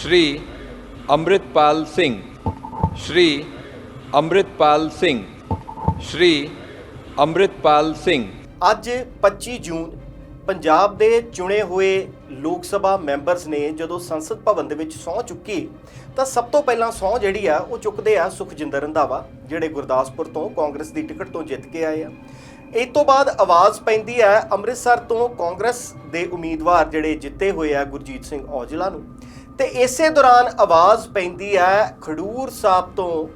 ਸ਼੍ਰੀ ਅੰਮ੍ਰਿਤਪਾਲ ਸਿੰਘ, ਸ਼੍ਰੀ ਅੰਮ੍ਰਿਤਪਾਲ ਸਿੰਘ, ਸ਼੍ਰੀ ਅੰਮ੍ਰਿਤਪਾਲ ਸਿੰਘ। ਅੱਜ 25 ਜੂਨ, ਪੰਜਾਬ ਦੇ ਚੁਣੇ ਹੋਏ ਲੋਕ ਸਭਾ ਮੈਂਬਰਸ ਨੇ ਜਦੋਂ ਸੰਸਦ ਭਵਨ ਦੇ ਵਿੱਚ ਸਹੁੰ ਚੁੱਕੀ, ਤਾਂ ਸਭ ਤੋਂ ਪਹਿਲਾਂ ਸਹੁੰ ਜਿਹੜੀ ਆ, ਉਹ ਚੁੱਕਦੇ ਆ ਸੁਖਜਿੰਦਰ ਰੰਧਾਵਾ, ਜਿਹੜੇ ਗੁਰਦਾਸਪੁਰ ਤੋਂ ਕਾਂਗਰਸ ਦੀ ਟਿਕਟ ਤੋਂ ਜਿੱਤ ਕੇ ਆਏ ਆ। ਇਸ ਤੋਂ ਬਾਅਦ ਆਵਾਜ਼ ਪੈਂਦੀ ਹੈ ਅੰਮ੍ਰਿਤਸਰ ਤੋਂ ਕਾਂਗਰਸ ਦੇ ਉਮੀਦਵਾਰ ਜਿਹੜੇ ਜਿੱਤੇ ਹੋਏ ਆ ਗੁਰਜੀਤ ਸਿੰਘ ਔਜਲਾ ਨੂੰ। ਤੇ ਇਸੇ ਦੌਰਾਨ ਆਵਾਜ਼ ਪੈਂਦੀ ਹੈ ਖਡੂਰ ਸਾਹਿਬ ਤੋਂ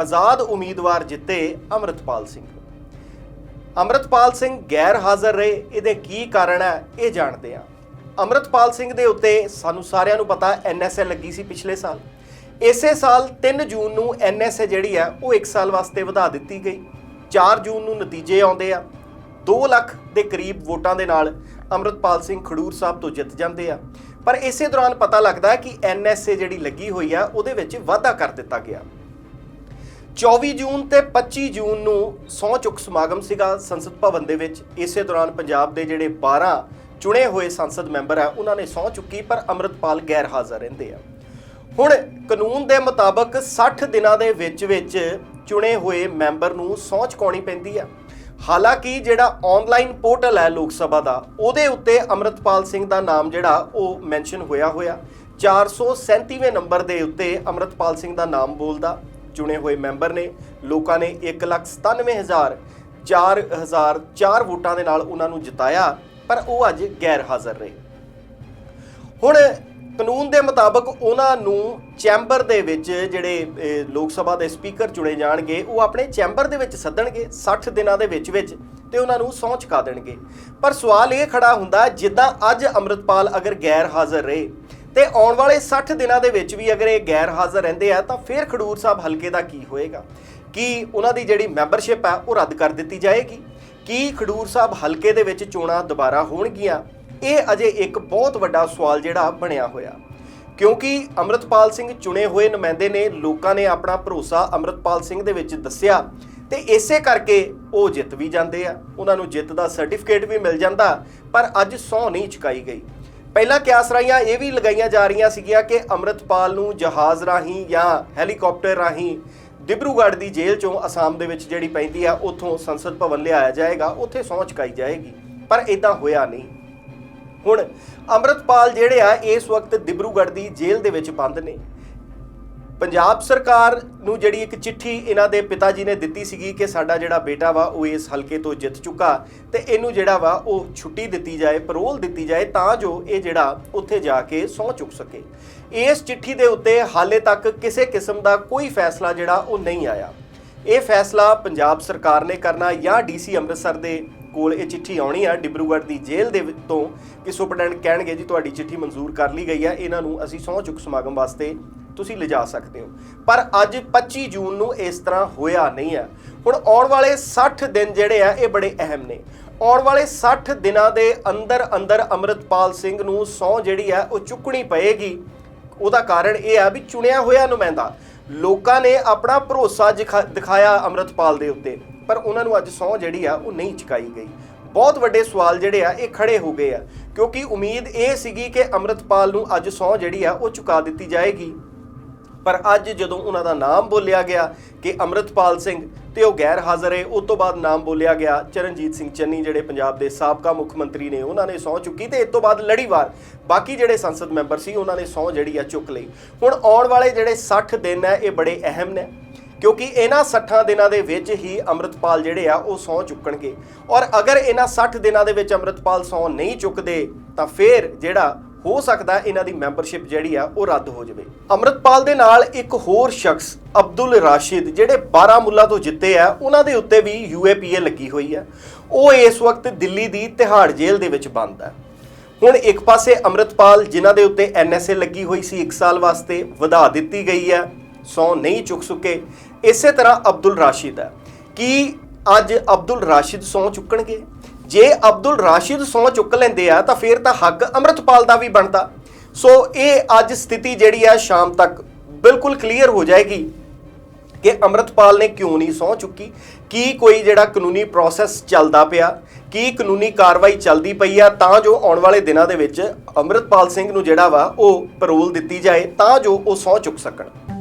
ਆਜ਼ਾਦ ਉਮੀਦਵਾਰ ਜਿੱਤੇ ਅੰਮ੍ਰਿਤਪਾਲ ਸਿੰਘ। ਨੂੰ ਅੰਮ੍ਰਿਤਪਾਲ ਸਿੰਘ ਗੈਰ ਹਾਜ਼ਰ ਰਹੇ, ਇਹਦੇ ਕੀ ਕਾਰਨ ਹੈ, ਇਹ ਜਾਣਦੇ ਆ ਅੰਮ੍ਰਿਤਪਾਲ ਸਿੰਘ ਦੇ ਉੱਤੇ ਸਾਨੂੰ ਸਾਰਿਆਂ ਨੂੰ ਪਤਾ ਐਨਐਸਏ ਲੱਗੀ ਸੀ ਪਿਛਲੇ ਸਾਲ। ਇਸੇ ਸਾਲ 3 ਜੂਨ ਨੂੰ ਐਨਐਸਏ ਜਿਹੜੀ ਆ ਉਹ 1 ਸਾਲ ਵਾਸਤੇ ਵਧਾ ਦਿੱਤੀ ਗਈ। 4 ਜੂਨ ਨੂੰ ਨਤੀਜੇ ਆਉਂਦੇ ਆ। 2 ਲੱਖ ਦੇ ਕਰੀਬ ਵੋਟਾਂ ਦੇ ਨਾਲ ਅੰਮ੍ਰਿਤਪਾਲ ਸਿੰਘ ਖਡੂਰ ਸਾਹਿਬ ਤੋਂ ਜਿੱਤ ਜਾਂਦੇ ਆ। ਪਰ ਇਸੇ ਦੌਰਾਨ ਪਤਾ ਲੱਗਦਾ ਕਿ ਐਨਐਸਏ ਜਿਹੜੀ ਲੱਗੀ ਹੋਈ ਆ, ਉਹਦੇ ਵਿੱਚ ਵਾਧਾ ਕਰ ਦਿੱਤਾ ਗਿਆ। 24 ਜੂਨ ਤੇ 25 ਜੂਨ ਨੂੰ ਸਹੁੰ ਚੁੱਕ ਸਮਾਗਮ ਸੀਗਾ ਸੰਸਦ ਭਵਨ ਦੇ ਵਿੱਚ। ਇਸੇ ਦੌਰਾਨ ਪੰਜਾਬ ਦੇ ਜਿਹੜੇ 12 ਚੁਣੇ ਹੋਏ ਸੰਸਦ ਮੈਂਬਰ ਆ, ਉਹਨਾਂ ਨੇ ਸਹੁੰ ਚੁੱਕੀ, ਪਰ ਅੰਮ੍ਰਿਤਪਾਲ ਗੈਰ ਹਾਜ਼ਰ ਰਹਿੰਦੇ ਆ। ਹੁਣ ਕਾਨੂੰਨ ਦੇ ਮੁਤਾਬਕ 60 ਦਿਨਾਂ ਦੇ ਵਿੱਚ ਵਿੱਚ ਚੁਣੇ ਹੋਏ ਮੈਂਬਰ ਨੂੰ ਸਹੁੰ ਚੁਕਾਉਣੀ ਪੈਂਦੀ ਆ। ਹਾਲਾਂਕਿ ਜਿਹੜਾ ਆਨਲਾਈਨ ਪੋਰਟਲ ਹੈ ਲੋਕ ਸਭਾ ਦਾ, ਉਹਦੇ ਉੱਤੇ ਅੰਮ੍ਰਿਤਪਾਲ ਸਿੰਘ ਦਾ ਨਾਮ ਜਿਹੜਾ, ਉਹ ਮੈਂਸ਼ਨ ਹੋਇਆ ਹੋਇਆ। 437ਵੇਂ ਨੰਬਰ ਦੇ ਉੱਤੇ ਅੰਮ੍ਰਿਤਪਾਲ ਸਿੰਘ ਦਾ ਨਾਮ ਬੋਲਦਾ, ਚੁਣੇ ਹੋਏ ਮੈਂਬਰ ਨੇ। ਲੋਕਾਂ ਨੇ 197000 4004 ਵੋਟਾਂ ਦੇ ਨਾਲ ਉਹਨਾਂ ਨੂੰ ਜਿਤਾਇਆ, ਪਰ ਉਹ ਅੱਜ ਗੈਰ ਹਾਜ਼ਰ ਰਹੇ। ਹੁਣ ਕਾਨੂੰਨ ਦੇ ਮੁਤਾਬਕ ਉਹਨਾਂ ਨੂੰ ਚੈਂਬਰ ਦੇ ਵਿੱਚ ਜਿਹੜੇ ਲੋਕ ਸਭਾ ਦੇ ਸਪੀਕਰ ਚੁਣੇ ਜਾਣਗੇ, ਉਹ ਆਪਣੇ ਚੈਂਬਰ ਦੇ ਵਿੱਚ ਸੱਦਣਗੇ 60 ਦਿਨਾਂ ਦੇ ਵਿੱਚ ਵਿੱਚ, ਤੇ ਉਹਨਾਂ ਨੂੰ ਸਹੁੰ ਚੁਕਾ ਦੇਣਗੇ। ਪਰ ਸਵਾਲ ਇਹ ਖੜਾ ਹੁੰਦਾ, ਜਿੱਦਾਂ ਅੱਜ ਅੰਮ੍ਰਿਤਪਾਲ ਅਗਰ ਗੈਰ ਹਾਜ਼ਰ ਰਹੇ, ਤੇ ਆਉਣ ਵਾਲੇ 60 ਦਿਨਾਂ ਦੇ ਵਿੱਚ ਵੀ ਅਗਰ ਇਹ ਗੈਰ ਹਾਜ਼ਰ ਰਹਿੰਦੇ ਆ, ਤਾਂ ਫਿਰ ਖਡੂਰ ਸਾਹਿਬ ਹਲਕੇ ਦਾ ਕੀ ਹੋਏਗਾ? ਕੀ ਉਹਨਾਂ ਦੀ ਜਿਹੜੀ ਮੈਂਬਰਸ਼ਿਪ ਹੈ ਉਹ ਰੱਦ ਕਰ ਦਿੱਤੀ ਜਾਏਗੀ? ਕੀ ਖਡੂਰ ਸਾਹਿਬ ਹਲਕੇ ਦੇ ਵਿੱਚ ਚੋਣਾਂ ਦੁਬਾਰਾ ਹੋਣਗੀਆਂ? ਇਹ ਅਜੇ ਇੱਕ ਬਹੁਤ ਵੱਡਾ ਸਵਾਲ ਜਿਹੜਾ ਬਣਿਆ ਹੋਇਆ। ਕਿਉਂਕਿ ਅੰਮ੍ਰਿਤਪਾਲ ਸਿੰਘ ਚੁਣੇ ਹੋਏ ਨੁਮਾਇੰਦੇ ਨੇ, ਲੋਕਾਂ ਨੇ ਆਪਣਾ ਭਰੋਸਾ ਅੰਮ੍ਰਿਤਪਾਲ ਸਿੰਘ ਦੇ ਵਿੱਚ ਦੱਸਿਆ। ਤੇ ਇਸੇ ਕਰਕੇ ਉਹ ਜਿੱਤ ਵੀ ਜਾਂਦੇ ਆ। ਉਹਨਾਂ ਨੂੰ ਜਿੱਤ ਦਾ ਸਰਟੀਫਿਕੇਟ ਵੀ ਮਿਲ ਜਾਂਦਾ, ਪਰ ਅੱਜ ਸਹੁੰ ਨਹੀਂ ਚੁਕਾਈ ਗਈ। ਪਹਿਲਾਂ ਕਿਆਸਰਾਈਆਂ ਇਹ ਵੀ ਲਗਾਈਆਂ ਜਾ ਰਹੀਆਂ ਸੀਗੀਆਂ ਕਿ ਅੰਮ੍ਰਿਤਪਾਲ ਨੂੰ ਜਹਾਜ਼ ਰਾਹੀਂ ਜਾਂ ਹੈਲੀਕਾਪਟਰ ਰਾਹੀਂ ਡਿਬਰੂਗੜ੍ਹ ਦੀ ਜੇਲ੍ਹ ਚੋਂ ਅਸਾਮ ਦੇ ਵਿੱਚ ਜਿਹੜੀ ਪੈਂਦੀ ਆ, ਉੱਥੋਂ ਸੰਸਦ ਭਵਨ ਲਿਆਇਆ ਜਾਏਗਾ, ਉੱਥੇ ਸਹੁੰ ਚੁਕਾਈ ਜਾਏਗੀ। ਪਰ ਇਦਾਂ ਹੋਇਆ ਨਹੀਂ। ਹੁਣ ਅੰਮ੍ਰਿਤਪਾਲ ਜਿਹੜੇ ਆ, ਇਸ ਵਕਤ ਦਿਬਰੂਗੜ੍ਹ ਦੀ ਜੇਲ੍ਹ ਦੇ ਵਿੱਚ ਬੰਦ ਨੇ। ਪੰਜਾਬ ਸਰਕਾਰ ਨੂੰ ਜਿਹੜੀ ਇੱਕ ਚਿੱਠੀ ਇਹਨਾਂ ਦੇ ਪਿਤਾ ਜੀ ਨੇ ਦਿੱਤੀ ਸੀਗੀ ਕਿ ਸਾਡਾ ਜਿਹੜਾ ਬੇਟਾ ਵਾ, ਉਹ ਇਸ ਹਲਕੇ ਤੋਂ ਜਿੱਤ ਚੁੱਕਾ ਤੇ ਇਹਨੂੰ ਜਿਹੜਾ ਵਾ, ਉਹ ਛੁੱਟੀ ਦਿੱਤੀ ਜਾਏ ਪਰੋਲ ਦਿੱਤੀ ਜਾਏ ਤਾਂ ਜੋ ਇਹ ਜਿਹੜਾ ਉੱਥੇ ਜਾ ਕੇ ਸਹੁੰ ਚੁੱਕ ਸਕੇ। ਇਸ ਚਿੱਠੀ ਦੇ ਉੱਤੇ ਹਾਲੇ ਤੱਕ ਕਿਸੇ ਕਿਸਮ ਦਾ ਕੋਈ ਫੈਸਲਾ ਜਿਹੜਾ ਉਹ ਨਹੀਂ ਆਇਆ। ਇਹ ਫੈਸਲਾ ਪੰਜਾਬ ਸਰਕਾਰ ਨੇ ਕਰਨਾ ਜਾਂ ਡੀਸੀ ਅੰਮ੍ਰਿਤਸਰ ਦੇ ਕੋਲ ਇਹ ਚਿੱਠੀ ਆਉਣੀ ਆ ਡਿਬਰੂਗੜ੍ਹ ਦੀ ਜੇਲ੍ਹ ਦੇ ਤੋਂ ਕਿ ਸੁਪਰਡੈਂਟ ਕਹਿਣਗੇ ਜੀ ਤੁਹਾਡੀ ਚਿੱਠੀ ਮਨਜ਼ੂਰ ਕਰ ਲਈ ਗਈ ਆ, ਇਹਨਾਂ ਨੂੰ ਅਸੀਂ ਸਹੁੰ ਚੁੱਕ ਸਮਾਗਮ ਵਾਸਤੇ ਤੁਸੀਂ ਲਿਜਾ ਸਕਦੇ ਹੋ। ਪਰ ਅੱਜ 25 ਜੂਨ ਨੂੰ ਇਸ ਤਰ੍ਹਾਂ ਹੋਇਆ ਨਹੀਂ ਹੈ ਹੁਣ ਆਉਣ ਵਾਲੇ 60 ਦਿਨ ਜਿਹੜੇ ਆ, ਇਹ ਬੜੇ ਅਹਿਮ ਨੇ। ਆਉਣ ਵਾਲੇ 60 ਦਿਨਾਂ ਦੇ ਅੰਦਰ ਅੰਦਰ ਅੰਮ੍ਰਿਤਪਾਲ ਸਿੰਘ ਨੂੰ ਸਹੁੰ ਜਿਹੜੀ ਆ, ਉਹ ਚੁੱਕਣੀ ਪਏਗੀ। ਉਹਦਾ ਕਾਰਨ ਇਹ ਆ ਵੀ ਚੁਣਿਆ ਹੋਇਆ ਨੁਮਾਇੰਦਾ। ਲੋਕਾਂ ਨੇ ਆਪਣਾ ਭਰੋਸਾ ਦਿਖਾ- ਦਿਖਾਇਆ ਅੰਮ੍ਰਿਤਪਾਲ ਦੇ ਉੱਤੇ। ਪਰ ਉਹਨਾਂ ਨੂੰ ਅੱਜ ਸਹੁੰ ਜਿਹੜੀ ਆ, ਉਹ ਨਹੀਂ ਚੁਕਾਈ ਗਈ। ਬਹੁਤ ਵੱਡੇ ਸਵਾਲ ਜਿਹੜੇ ਆ, ਇਹ ਖੜੇ ਹੋ ਗਏ ਆ। ਕਿਉਂਕਿ ਉਮੀਦ ਇਹ ਸੀਗੀ ਕਿ ਅੰਮ੍ਰਿਤਪਾਲ ਨੂੰ ਅੱਜ ਸਹੁੰ ਜਿਹੜੀ ਆ, ਉਹ ਚੁਕਾ ਦਿੱਤੀ ਜਾਏਗੀ। ਪਰ ਅੱਜ ਜਦੋਂ ਉਹਨਾਂ ਦਾ ਨਾਮ ਬੋਲਿਆ ਗਿਆ ਕਿ ਅੰਮ੍ਰਿਤਪਾਲ ਸਿੰਘ ਤੇ ਉਹ ਗੈਰ ਹਾਜ਼ਰ ਹੈ, ਉਸ ਤੋਂ ਬਾਅਦ ਨਾਮ ਬੋਲਿਆ ਗਿਆ ਚਰਨਜੀਤ ਸਿੰਘ ਚੰਨੀ ਜਿਹੜੇ ਪੰਜਾਬ ਦੇ ਸਾਬਕਾ ਮੁੱਖ ਮੰਤਰੀ ਨੇ, ਉਹਨਾਂ ਨੇ ਸਹੁੰ ਚੁੱਕੀ ਤੇ ਇਸ ਤੋਂ ਬਾਅਦ ਲੜੀਵਾਰ ਬਾਕੀ ਜਿਹੜੇ ਸੰਸਦ ਮੈਂਬਰ ਸੀ, ਉਹਨਾਂ ਨੇ ਸਹੁੰ ਜਿਹੜੀ ਆ ਚੁੱਕ ਲਈ। ਹੁਣ ਆਉਣ ਵਾਲੇ ਜਿਹੜੇ 60 ਦਿਨ ਹੈ ਇਹ ਬੜੇ ਅਹਿਮ ਨੇ। ਕਿਉਂਕਿ ਇਹਨਾਂ 60 ਦਿਨਾਂ ਦੇ ਵਿੱਚ ਹੀ ਅੰਮ੍ਰਿਤਪਾਲ ਜਿਹੜੇ ਆ, ਉਹ ਸਹੁੰ ਚੁੱਕਣਗੇ। ਔਰ ਅਗਰ ਇਹਨਾਂ 60 ਦਿਨਾਂ ਦੇ ਵਿੱਚ ਅੰਮ੍ਰਿਤਪਾਲ ਸਹੁੰ ਨਹੀਂ ਚੁੱਕਦੇ, ਤਾਂ ਫਿਰ ਜਿਹੜਾ ਹੋ ਸਕਦਾ ਇਹਨਾਂ ਦੀ ਮੈਂਬਰਸ਼ਿਪ ਜਿਹੜੀ ਆ, ਉਹ ਰੱਦ ਹੋ ਜਾਵੇ। ਅੰਮ੍ਰਿਤਪਾਲ ਦੇ ਨਾਲ ਇੱਕ ਹੋਰ ਸ਼ਖਸ, ਅਬਦੁਲ ਰਾਸ਼ਿਦ, ਜਿਹੜੇ ਬਾਰਾਮੁੱਲਾ ਤੋਂ ਜਿੱਤੇ ਆ, ਉਹਨਾਂ ਦੇ ਉੱਤੇ ਵੀ ਯੂਏਪੀਏ ਲੱਗੀ ਹੋਈ ਹੈ ਉਹ ਇਸ ਵਕਤ ਦਿੱਲੀ ਦੀ ਤਿਹਾੜ ਜੇਲ੍ਹ ਦੇ ਵਿੱਚ ਬੰਦ ਹੈ ਹੁਣ ਇੱਕ ਪਾਸੇ ਅੰਮ੍ਰਿਤਪਾਲ, ਜਿਨ੍ਹਾਂ ਦੇ ਉੱਤੇ ਐਨਐਸਏ ਲੱਗੀ ਹੋਈ ਸੀ 1 ਸਾਲ ਵਾਸਤੇ, ਵਧਾ ਦਿੱਤੀ ਗਈ ਹੈ ਸੌ ਨਹੀਂ ਚੁੱਕ ਸੁਕੇ। ਇਸੇ ਤਰ੍ਹਾਂ ਅਬਦੁਲ ਰਾਸ਼ਿਦ ਹੈ ਕਿ ਅੱਜ ਅਬਦੁਲ ਰਾਸ਼ਿਦ ਸੌ ਚੁੱਕਣਗੇ। ਜੇ ਅਬਦੁਲ ਰਾਸ਼ਿਦ ਸੌ ਚੁੱਕ ਲੈਂਦੇ ਆ, ਤਾਂ ਫਿਰ ਤਾਂ ਹੱਕ ਅਮਰਤਪਾਲ ਦਾ ਵੀ ਬਣਦਾ। ਸੋ ਇਹ ਅੱਜ ਸਥਿਤੀ ਜਿਹੜੀ ਆ, ਸ਼ਾਮ ਤੱਕ ਬਿਲਕੁਲ ਕਲੀਅਰ ਹੋ ਜਾਏਗੀ ਕਿ ਅਮਰਤਪਾਲ ਨੇ ਕਿਉਂ ਨਹੀਂ ਸੌ ਚੁੱਕੀ, ਕੀ ਕੋਈ ਜਿਹੜਾ ਕਾਨੂੰਨੀ ਪ੍ਰੋਸੈਸ ਚੱਲਦਾ ਪਿਆ, ਕੀ ਕਾਨੂੰਨੀ ਕਾਰਵਾਈ ਚੱਲਦੀ ਪਈ ਆ, ਤਾਂ ਜੋ ਆਉਣ ਵਾਲੇ ਦਿਨਾਂ ਦੇ ਵਿੱਚ ਅਮਰਤਪਾਲ ਸਿੰਘ ਨੂੰ ਜਿਹੜਾ ਵਾ, ਉਹ ਪੈਰੋਲ ਦਿੱਤੀ ਜਾਏ, ਤਾਂ ਜੋ ਉਹ ਸੌ ਚੁੱਕ ਸਕਣ।